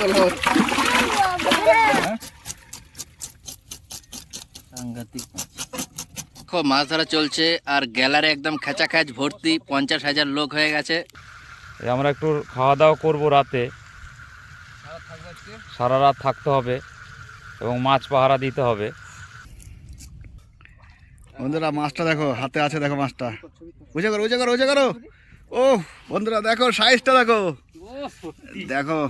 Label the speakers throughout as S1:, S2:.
S1: তোলো।
S2: দেখো মাছ। ধরা চলছে আর গ্যালারে একদম খেঁচা ভর্তি পঞ্চাশ হাজার লোক হয়ে গেছে।
S3: আমরা একটু খাওয়া দাওয়া করব রাতে। সারা রাত থাকতে হবে এবং মাছ পাহারা দিতে হবে।
S1: বন্ধুরা মাছটা দেখো হাতে আছে দেখো মাছটা। উঁচে করো উঁচে করো উঁচে করো। ও বন্ধুরা দেখো সাইজটা দেখো। দেখো।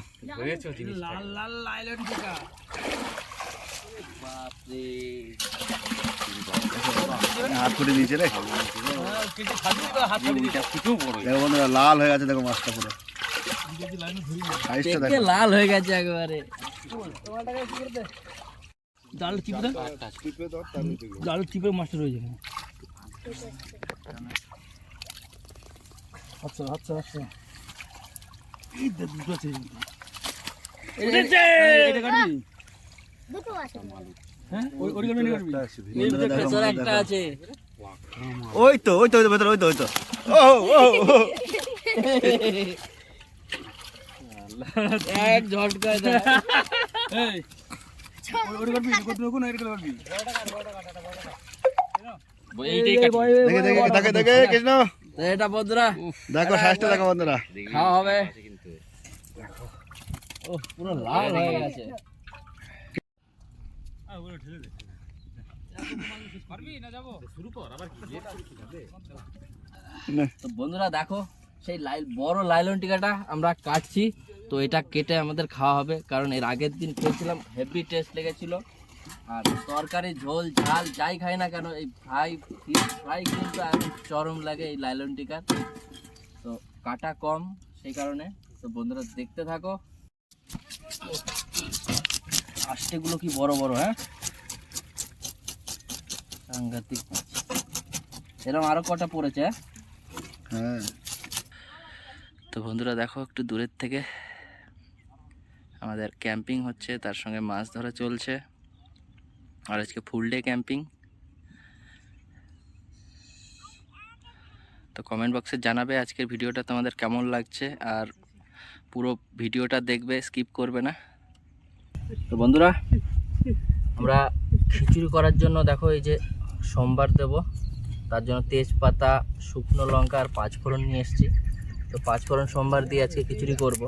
S1: হাত ফুটে দিয়েছে রে। দেখো লাল হয়ে গেছে দেখো মাছটা পুরো।
S2: লাল হয়ে গেছে একেবারে।
S4: জাল চিপে জাল চিপে মাছটা রয়েছে। আচ্ছা আচ্ছা আচ্ছা এই দুটো আছে। উঠেছে! এটা কাটবি?
S5: দুটো আছে।
S4: হ্যাঁ? ওই ওই কাটবি? কাটবি
S1: দেখো মাছ
S2: একটা আছে।
S1: ওই তো ওই তো ওই ওই তো ওই তো। ও ও ও।
S2: এক ঝটকায়
S4: এই ওই- ওই কাটবি কত রকম এটা কাটবি?
S1: দেখে দেখে দেখে দেখে কৃষ্ণ।
S2: এটা বন্ধুরা।
S1: দেখো সাইজটা দেখো বন্ধুরা।
S2: খাওয়া হবে। ও পুরো লাল হয়ে গেছে। তো বন্ধুরা দেখো সেই লাইল বড় লাইলন টিকাটা আমরা কাটছি। তো এটা কেটে আমাদের খাওয়া হবে কারণ এর আগের দিন খেয়েছিলাম হেভি টেস্ট লেগেছিল। আর তরকারি ঝোল ঝাল যাই খাই না কেন এই ফ্রাই ফিশ ফ্রাই কিন্তু চরম লাগে এই লাইলন টিকার। তো কাটা কম সেই কারণে। তো বন্ধুরা দেখতে থাকো। আষ্টেগুলো কি বড় বড় হ্যাঁ? সাংঘাতিক এরকম আরও কটা পড়েছে হ্যাঁ?
S1: হ্যাঁ।
S2: তো বন্ধুরা দেখো একটু দূরের থেকে। আমাদের ক্যাম্পিং হচ্ছে তার সঙ্গে মাছ ধরা চলছে। আর আজকে ফুল ডে ক্যাম্পিং। তো কমেন্ট বক্সে জানাবে আজকের ভিডিওটা তোমাদের কেমন লাগছে আর পুরো ভিডিওটা দেখবে স্কিপ করবে না। তো বন্ধুরা, আমরা খিচুড়ি করার জন্য দেখো এই যে সোমবার দেব। তার জন্য তেজপাতা, শুকনো লঙ্কা আর পাঁচফোড়ন নিয়ে এসেছি। তো পাঁচফোড়ন সোমবার দিয়ে আজকে খিচুড়ি করব।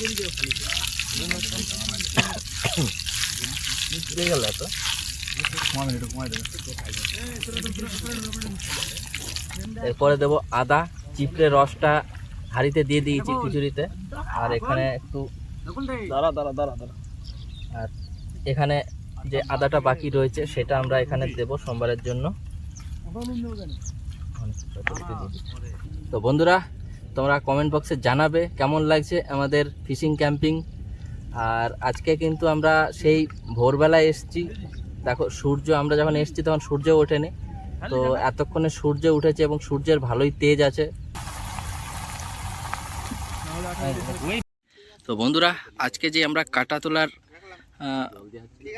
S2: দিয়ে গেল এরপরে দেব আদা চিপড়ে রসটা হাঁড়িতে দিয়ে দিয়েছি খিচুড়িতে। আর এখানে একটু
S4: দাঁড়া দাঁড়া দাঁড়া দাঁড়া।
S2: আর এখানে যে আদাটা বাকি রয়েছে সেটা আমরা এখানে দেব সোমবারের জন্য। তো বন্ধুরা তোমরা কমেন্ট বক্সে জানাবে কেমন লাগছে আমাদের ফিশিং ক্যাম্পিং আর আজকে কিন্তু আমরা সেই ভোরবেলায় এসছি। দেখো সূর্য আমরা যখন এসছি তখন সূর্য ওঠেনি। তো এতক্ষণে সূর্য উঠেছে এবং সূর্যের ভালোই তেজ আছে। তো বন্ধুরা আজকে যে আমরা কাটা তোলার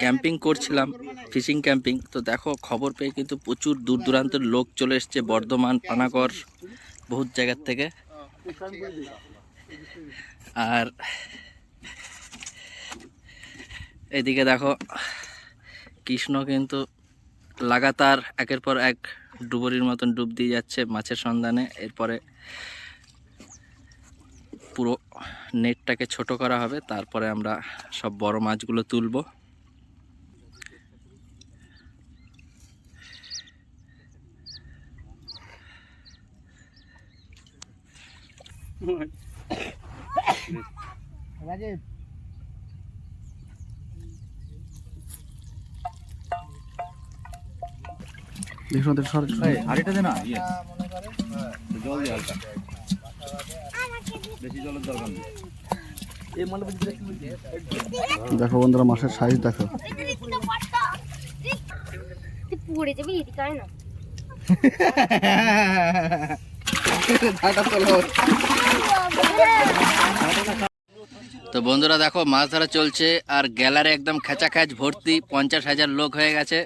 S2: ক্যাম্পিং করছিলাম ফিশিং ক্যাম্পিং তো দেখো খবর পেয়ে কিন্তু প্রচুর দূর দূরান্তের লোক চলে এসছে বর্ধমান পানাগড় বহুত জায়গার থেকে। আর এদিকে দেখো, কৃষ্ণ কিন্তু লাগাতার একের পর এক ডুবুরির মতন ডুব দিয়ে যাচ্ছে মাছের সন্ধানে। এরপরে পুরো নেটটাকে ছোট করা হবে, তারপরে আমরা সব বড় মাছগুলো তুলব।
S1: তুলবো
S3: দেখুন দে না ইয়ে। জল হালকা বেশি জলের দরকার নেই।
S1: দেখো বন্ধুরা, মাছের সাইজ দেখো।
S2: তো বন্ধুরা দেখো, মাছ ধরা চলছে, আর গ্যালারি একদম খেচা ভর্তি, পঞ্চাশ হাজার লোক হয়ে গেছে।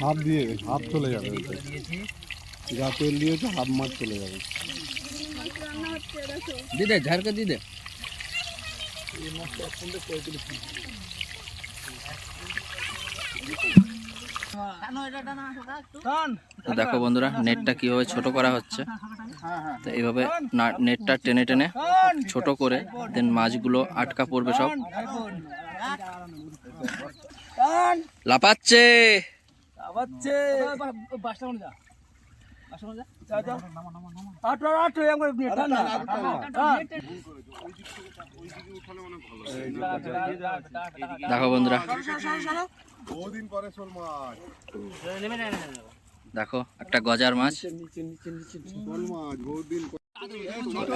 S6: হাফ দিয়ে হাফ চলে যাবে যা তেল দিয়েছে হাফ মাছ চলে যাবে।
S2: দিদে, ঝাড়কে দিদে। দেখো বন্ধুরা, নেটটা কীভাবে ছোট করা হচ্ছে, তো এইভাবে নেটটা টেনে টেনে ছোট করে দেন মাছগুলো আটকা পড়বে সব। লাপাচ্ছে
S4: আবাচ্ছে
S2: দেখো বন্ধুরা।
S6: বহুদিন পরে শোল মাছ।
S2: দেখো একটা গজার মাছ।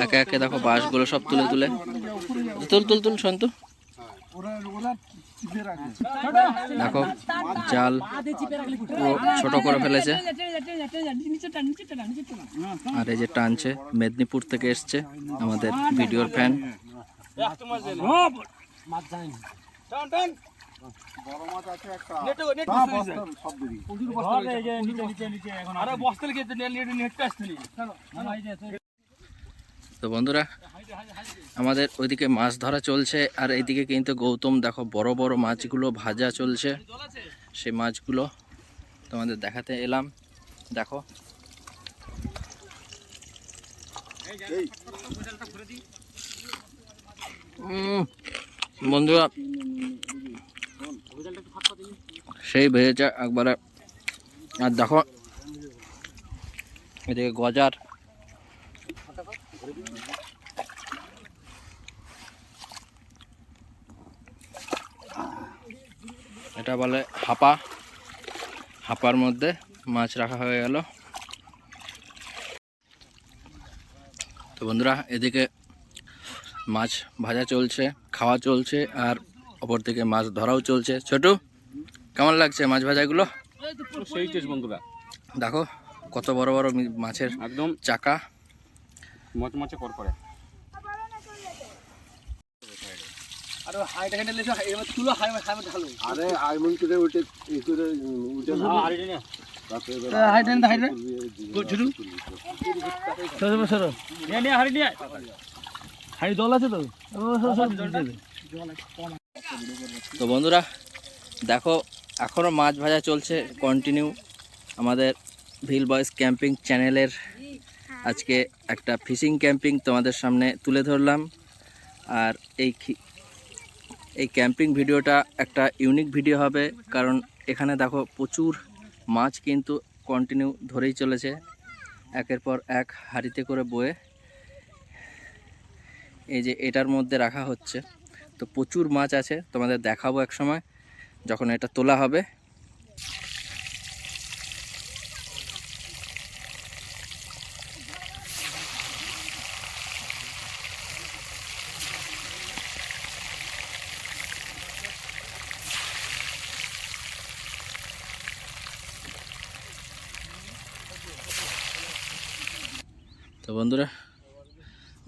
S2: একে একে দেখো বাঁশগুলো সব তুলে তুলে। তুল তুল তুল সন্তু দেখো, জাল ছোট করে ফেলেছে। আর এই যে টানছে, মেদিনীপুর থেকে এসছে আমাদের ভিডিওর ফ্যান
S4: লিখে নেট নেটটা আসছে নি
S2: তো বন্ধুরা, আমাদের ওইদিকে মাছ ধরা চলছে, আর এইদিকে কিন্তু গৌতম, দেখো বড় বড় মাছগুলো ভাজা চলছে। সেই মাছগুলো তোমাদের দেখাতে এলাম। দেখো। বন্ধুরা, সেই ভেজেছে একবারে। আর দেখো, এদিকে গজার এটা বলে হাপা। হাপার মধ্যে মাছ রাখা হয়ে গেল। তো বন্ধুরা এদিকে মাছ ভাজা চলছে খাওয়া চলছে আর অপর দিকে মাছ ধরাও চলছে। ছোটু কেমন লাগছে মাছ ভাজাগুলো?
S4: সেই বন্ধুরা।
S2: দেখো কত বড় বড় মাছের
S4: একদম
S2: চাকা।
S4: মচমচে কর করে আরে হাইটা হ্যান্ডেল এসে এবার তুলো হাই হাই ঢালো।
S6: আরে আইমন করে উঠে ই করে উঠে না তারপরে এবার
S4: হাইট হ্যান্ড হাইট
S6: দিয়ে
S4: ছোটু সরো সরো নিয়ে নিয়ে হাড়ি নিয়ে। হাড়ি জল আছে তো? ও, সরো, সরো, জল দিয়ে দে।
S2: তো বন্ধুরা দেখো এখনও মাছ ভাজা চলছে কন্টিনিউ আমাদের ভিল বয়েস ক্যাম্পিং চ্যানেলের আজকে একটা ফিশিং ক্যাম্পিং তোমাদের সামনে তুলে ধরলাম। আর এই এই ক্যাম্পিং ভিডিওটা একটা ইউনিক ভিডিও হবে, কারণ এখানে দেখো প্রচুর মাছ কিন্তু কন্টিনিউ ধরেই চলেছে। একের পর এক হাড়িতে করে বয়ে এই যে এটার মধ্যে রাখা হচ্ছে। তো প্রচুর মাছ আছে, তোমাদের দেখাবো এক সময় যখন এটা তোলা হবে। বন্ধুরা,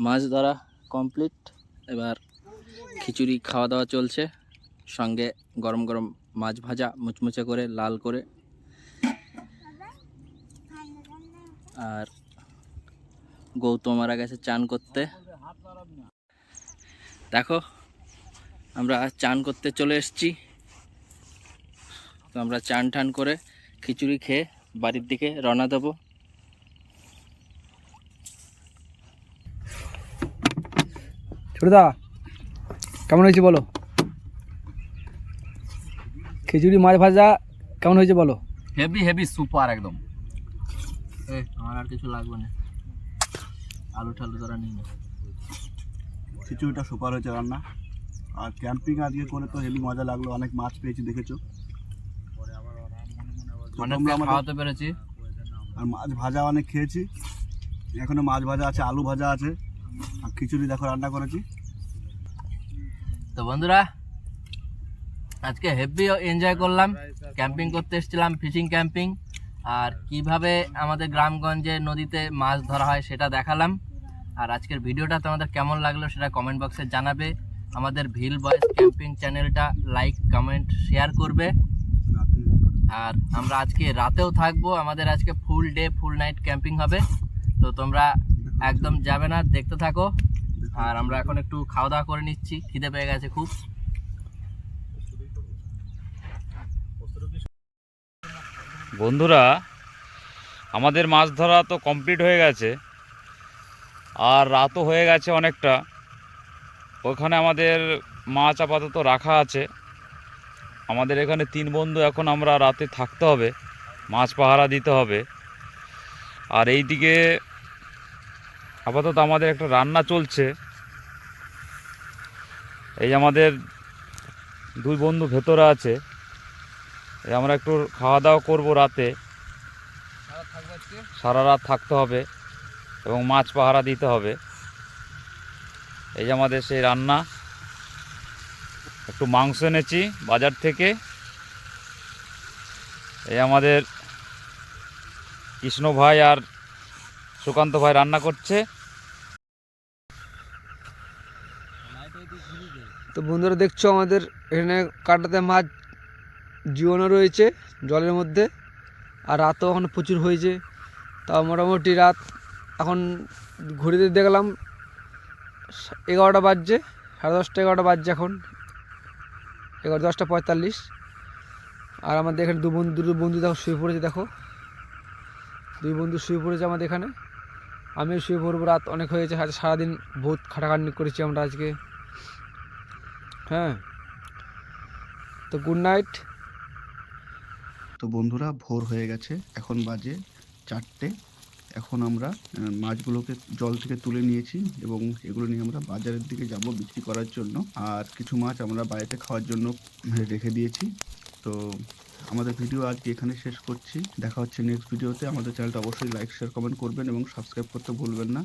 S2: মাছ ধরা কমপ্লিট এবার খিচুড়ি খাওয়া দাওয়া চলছে। সঙ্গে গরম গরম মাছ ভাজা, মুচমুচে করে, লাল করে। আর গৌতম মারা গেছে চান করতে। দেখো, আমরা চান করতে চলে এসেছি। তো আমরা চান টান করে খিচুড়ি খেয়ে বাড়ির দিকে রওনা দেবো।
S4: ছোটদা কেমন হয়েছে বলো? খিচুড়ি মাছ ভাজা কেমন হয়েছে বলো?
S2: হেভি হেভি সুপার একদম। এ আমার আর কিছু লাগবে না। আলু ঠালু ধরা নিই না।
S6: খিচুড়িটা সুপার হয়েছে রান্না। আর ক্যাম্পিং আজকে করে তো হেভি মজা লাগল অনেক মাছ পেয়েছি দেখেছ?
S2: খাওয়াতে পেরেছি।
S6: আর মাছ ভাজা অনেক খেয়েছি। এখনও মাছ ভাজা আছে আলু ভাজা আছে। খিচুড়ি দেখো, রান্না করেছি।
S2: তো বন্ধুরা, আজকে হেভি এনজয় করলাম ক্যাম্পিং করতে এসেছিলাম ফিশিং ক্যাম্পিং আর কীভাবে আমাদের গ্রামগঞ্জে নদীতে মাছ ধরা হয় সেটা দেখালাম। আর আজকের ভিডিওটা তোমাদের কেমন লাগল সেটা কমেন্ট বক্সে জানাবে। আমাদের ভিল বয়েস ক্যাম্পিং চ্যানেলটা লাইক কমেন্ট শেয়ার করবে। আর আমরা আজকে রাতেও থাকব, আমাদের আজকে full day full night camping হবে। তো তোমরা একদম যাবে না, দেখতে থাকো। আর আমরা এখন একটু খাওয়া দাওয়া করে নিচ্ছি, খিদে পেয়ে গেছে খুব।
S3: বন্ধুরা, আমাদের মাছ ধরা তো কমপ্লিট হয়ে গেছে। আর রাতও হয়ে গেছে অনেকটা। ওখানে আমাদের মাছ আপাতত রাখা আছে। আমাদের এখানে তিন বন্ধু এখন আমরা রাতে থাকতে হবে। মাছ পাহারা দিতে হবে। আর এই দিকে আপাতত আমাদের একটা রান্না চলছে। এই আমাদের দুই বন্ধু ভেতরে আছে। আমরা একটু খাওয়া দাওয়া করব রাতে। সারা রাত থাকতে হবে এবং মাছ পাহারা দিতে হবে। এই যে আমাদের সেই রান্না। একটু মাংস এনেছি বাজার থেকে। এই আমাদের কৃষ্ণ ভাই আর সুকান্ত ভাই রান্না করছে।
S7: বন্ধুরা দেখছ আমাদের এখানে কাটাতে মাছ জীবনও রয়েছে জলের মধ্যে। আর রাতও এখন প্রচুর হয়েছে। তা মোটামুটি রাত এখন ঘুরিতে দেখলাম এগারোটা বাজছে, সাড়ে দশটা এগারোটা বাজছে এখন। এগারো, দশটা পঁয়তাল্লিশ। আর আমাদের এখানে দু বন্ধু, দুটো বন্ধু দেখো শুয়ে পড়েছে দেখো। দুই বন্ধু শুয়ে পড়েছে আমাদের এখানে। আমিও শুয়ে পড়ব, রাত অনেক হয়েছে সারাদিন বহুত খাটাখাটনি করেছি আমরা আজকে। হ্যাঁ। তো গুড নাইট
S1: তো বন্ধুরা, ভোর হয়ে গেছে। এখন বাজে চারটে। এখন আমরা মাছগুলোকে জল থেকে তুলে নিয়েছি এবং এগুলো নিয়ে আমরা বাজারের দিকে যাব বিক্রি করার জন্য। আর কিছু মাছ আমরা বাড়িতে খাওয়ার জন্য রেখে দিয়েছি। তো আমাদের ভিডিও আজকে এখানে শেষ করছি। দেখা হচ্ছে নেক্সট ভিডিওতে আমাদের চ্যানেলটা অবশ্যই লাইক শেয়ার কমেন্ট করবেন এবং সাবস্ক্রাইব করতে ভুলবেন না।